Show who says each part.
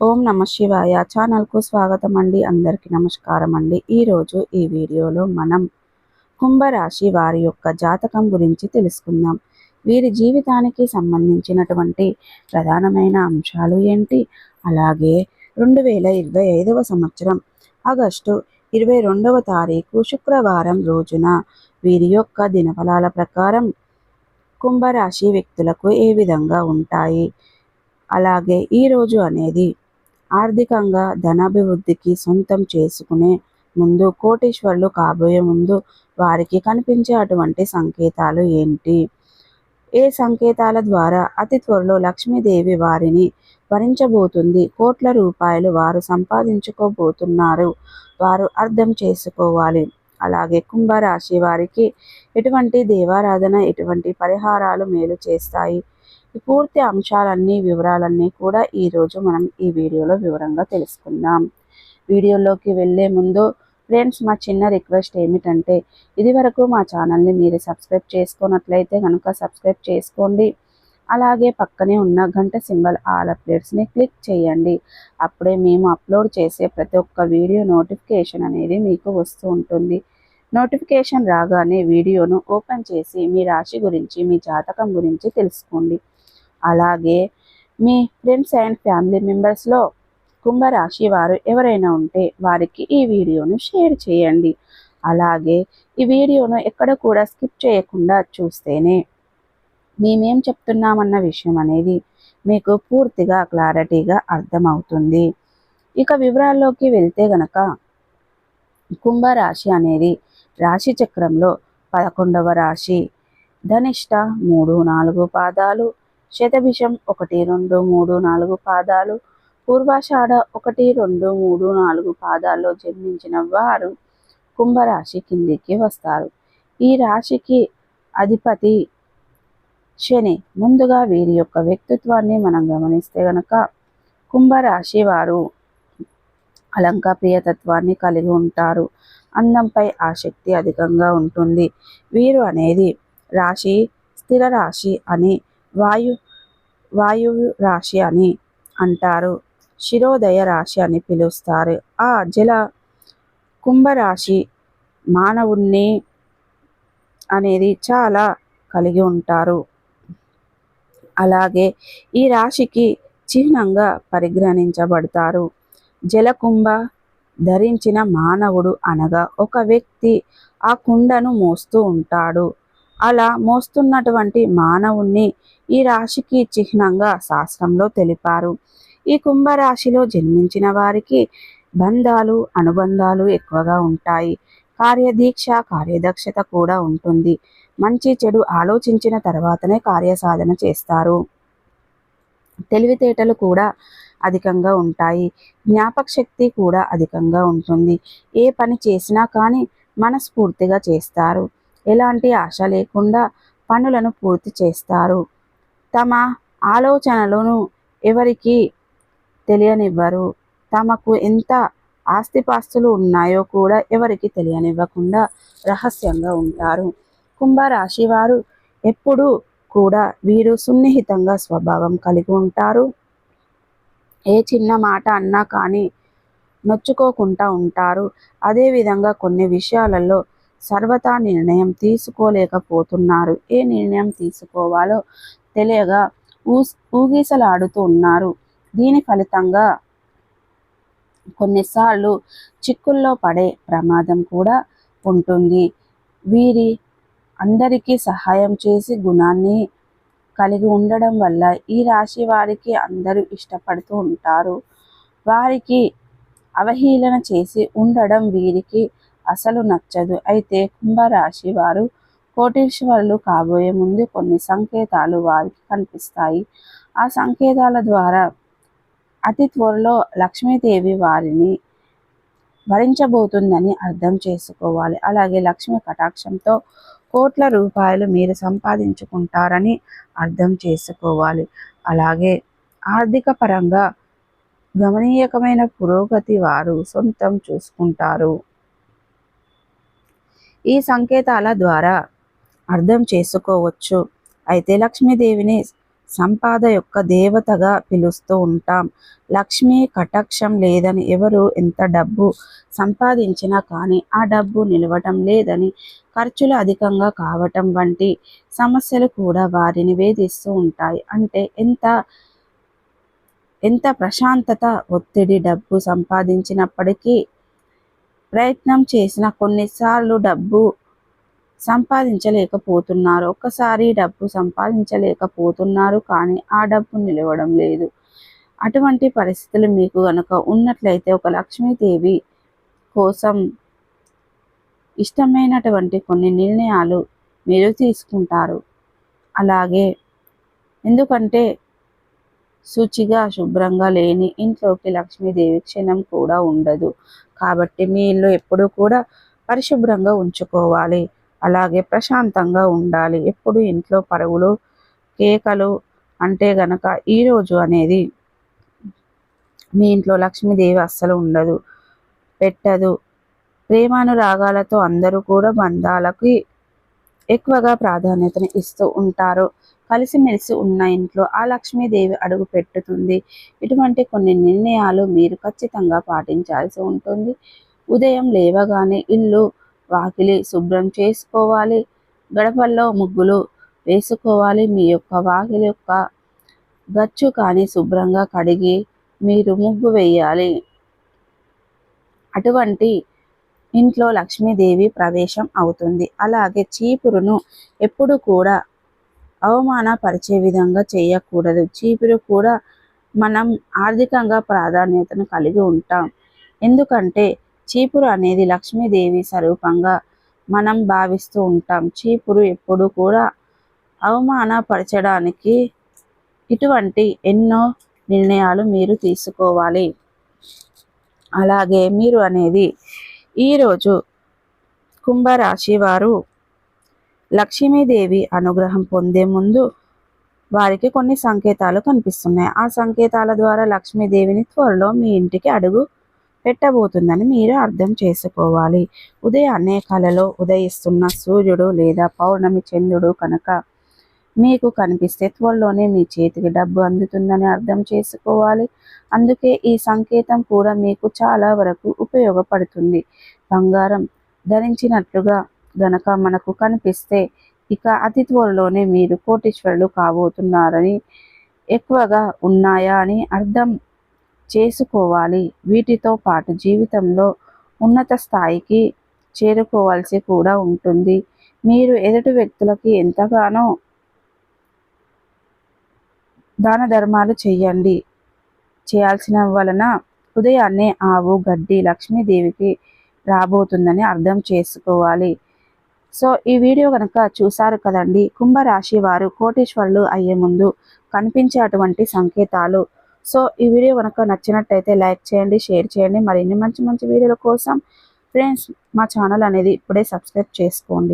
Speaker 1: ఓం నమ శివాయ. ఛానల్కు స్వాగతం అండి అందరికీ నమస్కారం అండి ఈరోజు ఈ వీడియోలో మనం కుంభరాశి వారి యొక్క జాతకం గురించి తెలుసుకుందాం. వీరి జీవితానికి సంబంధించినటువంటి ప్రధానమైన అంశాలు ఏంటి? అలాగే రెండు వేల ఇరవై ఐదవ సంవత్సరం ఆగస్టు ఇరవై రెండవ తారీఖు శుక్రవారం రోజున వీరి యొక్క దినఫలాల ప్రకారం కుంభరాశి వ్యక్తులకు ఏ విధంగా ఉంటాయి? అలాగే ఈరోజు అనేది ఆర్థికంగా ధనాభివృద్ధికి సొంతం చేసుకునే ముందు కోటీశ్వరులు కాబోయే ముందు వారికి కనిపించే అటువంటి సంకేతాలు ఏంటి? ఏ సంకేతాల ద్వారా అతి త్వరలో లక్ష్మీదేవి వారిని వరించబోతుంది కోట్ల రూపాయలు వారు సంపాదించుకోబోతున్నారు. వారు అర్థం చేసుకోవాలి. అలాగే కుంభరాశి వారికి ఎటువంటి దేవారాధన ఎటువంటి పరిహారాలు మేలు చేస్తాయి? పూర్తి అంశాలన్నీ వివరాలన్నీ కూడా ఈరోజు మనం ఈ వీడియోలో వివరంగా తెలుసుకుందాం. వీడియోలోకి వెళ్ళే ముందు ఫ్రెండ్స్ మా చిన్న రిక్వెస్ట్ ఏమిటంటే ఇది వరకు మా ఛానల్ని మీరు సబ్స్క్రైబ్ చేసుకున్నట్లయితే కనుక సబ్స్క్రైబ్ చేసుకోండి. అలాగే పక్కనే ఉన్న గంట సింబల్ ఆల్ అప్డేట్స్ని క్లిక్ చేయండి. అప్పుడే మేము అప్లోడ్ చేసే ప్రతి ఒక్క వీడియో నోటిఫికేషన్ అనేది మీకు వస్తూ ఉంటుంది. నోటిఫికేషన్ రాగానే వీడియోను ఓపెన్ చేసి మీ రాశి గురించి మీ జాతకం గురించి తెలుసుకోండి. అలాగే మీ ఫ్రెండ్స్ అండ్ ఫ్యామిలీ మెంబర్స్లో కుంభరాశి వారు ఎవరైనా ఉంటే వారికి ఈ వీడియోను షేర్ చేయండి. అలాగే ఈ వీడియోను ఎక్కడ కూడా స్కిప్ చేయకుండా చూస్తేనే మేమేం చెప్తున్నామన్న విషయం అనేది మీకు పూర్తిగా క్లారిటీగా అర్థమవుతుంది. ఇక వివరాల్లోకి వెళ్తే గనక కుంభరాశి అనేది రాశి చక్రంలో పదకొండవ రాశి. ధనిష్ట మూడు నాలుగు పాదాలు శతభిషం ఒకటి రెండు మూడు నాలుగు పాదాలు. పూర్వాషాఢ ఒకటి రెండు మూడు నాలుగు పాదాల్లో జన్మించిన వారు కుంభరాశి కిందికి వస్తారు. ఈ రాశికి అధిపతి శని. ముందుగా వీరి యొక్క వ్యక్తిత్వాన్ని మనం గమనిస్తే గనక కుంభరాశి వారు అలంక ప్రియతత్వాన్ని కలిగి ఉంటారు. అందంపై ఆసక్తి అధికంగా ఉంటుంది. వీరు అనేది రాశి స్థిర రాశి అని వాయు వాయువు రాశి అని అంటారు. శిరోదయ రాశి అని పిలుస్తారు. ఆ జల కుంభరాశి మానవుణ్ణి అనేది చాలా కలిగి ఉంటారు. అలాగే ఈ రాశికి చిహ్నంగా పరిగణించబడతారు. జలకుంభ ధరించిన మానవుడు అనగా ఒక వ్యక్తి ఆ కుండను మోస్తూ ఉంటాడు. అలా మోస్తున్నటువంటి మానవుణ్ణి ఈ రాశికి చిహ్నంగా శాస్త్రంలో తెలిపారు. ఈ కుంభరాశిలో జన్మించిన వారికి బంధాలు అనుబంధాలు ఎక్కువగా ఉంటాయి. కార్యదీక్ష కార్యదక్షత కూడా ఉంటుంది. మంచి చెడు ఆలోచించిన తర్వాతనే కార్యసాధన చేస్తారు. తెలివితేటలు కూడా అధికంగా ఉంటాయి. జ్ఞాపక శక్తి కూడా అధికంగా ఉంటుంది. ఏ పని చేసినా కానీ మనస్ఫూర్తిగా చేస్తారు. ఎలాంటి ఆశ లేకుండా పనులను పూర్తి చేస్తారు. తమ ఆలోచనలను ఎవరికి తెలియనివ్వరు. తమకు ఎంత ఆస్తిపాస్తులు ఉన్నాయో కూడా ఎవరికి తెలియనివ్వకుండా రహస్యంగా ఉంటారు. కుంభరాశి వారు ఎప్పుడూ కూడా వీరు సున్నిహితంగా స్వభావం కలిగి ఉంటారు. ఏ చిన్న మాట అన్నా కానీ నొచ్చుకోకుండా ఉంటారు. అదేవిధంగా కొన్ని విషయాలలో సర్వతా నిర్ణయం తీసుకోలేకపోతున్నారు. ఏ నిర్ణయం తీసుకోవాలో తెలియగా ఊ ఊగిసలాడుతూ ఉన్నారు. దీని ఫలితంగా కొన్నిసార్లు చిక్కుల్లో పడే ప్రమాదం కూడా ఉంటుంది. వీరి అందరికీ సహాయం చేసి గుణాన్ని కలిగి ఉండడం వల్ల ఈ రాశి వారికి అందరూ ఇష్టపడుతూ ఉంటారు. వారికి అవహేళన చేసి ఉండడం వీరికి అసలు నచ్చదు. అయితే కుంభరాశి వారు కోటీశ్వరులు కాబోయే ముందు కొన్ని సంకేతాలు వారికి కనిపిస్తాయి. ఆ సంకేతాల ద్వారా అతి త్వరలో లక్ష్మీదేవి వారిని భరించబోతుందని అర్థం చేసుకోవాలి. అలాగే లక్ష్మి కటాక్షంతో కోట్ల రూపాయలు మీరు సంపాదించుకుంటారని అర్థం చేసుకోవాలి. అలాగే ఆర్థిక పరంగా గమనీయకమైన పురోగతి వారు సొంతం చూసుకుంటారు. ఈ సంకేతాల ద్వారా అర్థం చేసుకోవచ్చు. అయితే లక్ష్మీదేవిని సంపాద యొక్క దేవతగా పిలుస్తూ ఉంటాం. లక్ష్మీ కటాక్షం లేదని ఎవరు ఎంత డబ్బు సంపాదించినా కానీ ఆ డబ్బు నిలవటం లేదని ఖర్చులు అధికంగా కావటం వంటి సమస్యలు కూడా వారిని వేధిస్తూ ఉంటాయి. అంటే ఎంత ఎంత ప్రశాంతత ఒత్తిడి డబ్బు సంపాదించినప్పటికీ ప్రయత్నం చేసిన కొన్నిసార్లు డబ్బు సంపాదించలేకపోతున్నారు. ఒక్కసారి డబ్బు సంపాదించలేకపోతున్నారు కానీ ఆ డబ్బు నిలవడం లేదు. అటువంటి పరిస్థితులు మీకు కనుక ఉన్నట్లయితే ఒక లక్ష్మీదేవి కోసం ఇష్టమైనటువంటి కొన్ని నిర్ణయాలు మీరు తీసుకుంటారు. అలాగే ఎందుకంటే శుచిగా శుభ్రంగా లేని ఇంట్లోకి లక్ష్మీదేవి క్షణం కూడా ఉండదు. కాబట్టి మీ ఇల్లు ఎప్పుడూ కూడా పరిశుభ్రంగా ఉంచుకోవాలి. అలాగే ప్రశాంతంగా ఉండాలి. ఎప్పుడు ఇంట్లో పరుగులు కేకలు అంటే గనక ఈరోజు అనేది మీ ఇంట్లో లక్ష్మీదేవి అస్సలు ఉండదు. పెట్టదు. ప్రేమానురాగాలతో అందరూ కూడా బంధాలకి ఎక్కువగా ప్రాధాన్యతను ఇస్తూ ఉంటారు. కలిసిమెలిసి ఉన్న ఇంట్లో ఆ లక్ష్మీదేవి అడుగు పెట్టుతుంది. ఇటువంటి కొన్ని నిర్ణయాలు మీరు ఖచ్చితంగా పాటించాల్సి ఉంటుంది. ఉదయం లేవగానే ఇల్లు వాకిలి శుభ్రం చేసుకోవాలి. గడపల్లో ముగ్గులు వేసుకోవాలి. మీ యొక్క వాకిలి యొక్క గచ్చు కానీ శుభ్రంగా కడిగి మీరు ముగ్గు వేయాలి. అటువంటి ఇంట్లో లక్ష్మీదేవి ప్రవేశం అవుతుంది. అలాగే చీపురును ఎప్పుడు కూడా అవమానపరిచే విధంగా చేయకూడదు. చీపురు కూడా మనం ఆర్థికంగా ప్రాధాన్యతను కలిగి ఉంటాం. ఎందుకంటే చీపురు అనేది లక్ష్మీదేవి స్వరూపంగా మనం భావిస్తూ ఉంటాం. చీపురు ఎప్పుడు కూడా అవమానపరచడానికి ఇటువంటి ఎన్నో నిర్ణయాలు మీరు తీసుకోవాలి. అలాగే మీరు అనేది ఈరోజు కుంభరాశి వారు లక్ష్మీదేవి అనుగ్రహం పొందే ముందు వారికి కొన్ని సంకేతాలు కనిపిస్తున్నాయి. ఆ సంకేతాల ద్వారా లక్ష్మీదేవిని త్వరలో మీ ఇంటికి అడుగు పెట్టబోతుందని మీరు అర్థం చేసుకోవాలి. ఉదయాన్నే కలలో ఉదయిస్తున్న సూర్యుడు లేదా పౌర్ణమి చంద్రుడు కనుక మీకు కనిపిస్తే త్వరలోనే మీ చేతికి డబ్బు అందుతుందని అర్థం చేసుకోవాలి. అందుకే ఈ సంకేతం కూడా మీకు చాలా వరకు ఉపయోగపడుతుంది. బంగారం ధరించినట్లుగా గనక మనకు కనిపిస్తే ఇక అతి త్వరలోనే మీరు కోటీశ్వరులు కాబోతున్నారని ఎక్కువగా ఉన్నాయా అని అర్థం చేసుకోవాలి. వీటితో పాటు జీవితంలో ఉన్నత స్థాయికి చేరుకోవాల్సి కూడా ఉంటుంది. మీరు ఎదుటి వ్యక్తులకి ఎంతగానో దాన ధర్మాలు చేయండి. చేయాల్సిన వలన ఉదయాన్నే ఆవు గడ్డి లక్ష్మీదేవికి రాబోతుందని అర్థం చేసుకోవాలి. సో ఈ వీడియో కనుక చూసారు కదండి కుంభరాశి వారు కోటీశ్వరులు అయ్యే ముందు కనిపించే అటువంటి సంకేతాలు. సో ఈ వీడియో కనుక నచ్చినట్టయితే లైక్ చేయండి షేర్ చేయండి. మరిన్ని మంచి మంచి వీడియోల కోసం ఫ్రెండ్స్ మా ఛానల్ అనేది ఇప్పుడే సబ్స్క్రైబ్ చేసుకోండి.